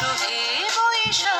সোহে বৈশাখ।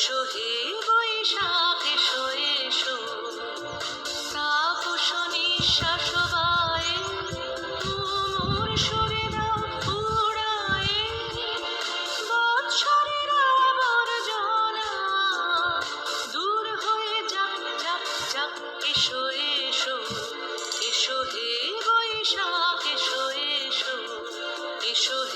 সুখী বৈশাখ এসো। এসো তাপস নিঃশ্বাস বায়। মোর শরীর উড়ায়। বৎসরের আবর্জনা দূর হয়ে যাক যাক যাক, এসো এসো। এসো হে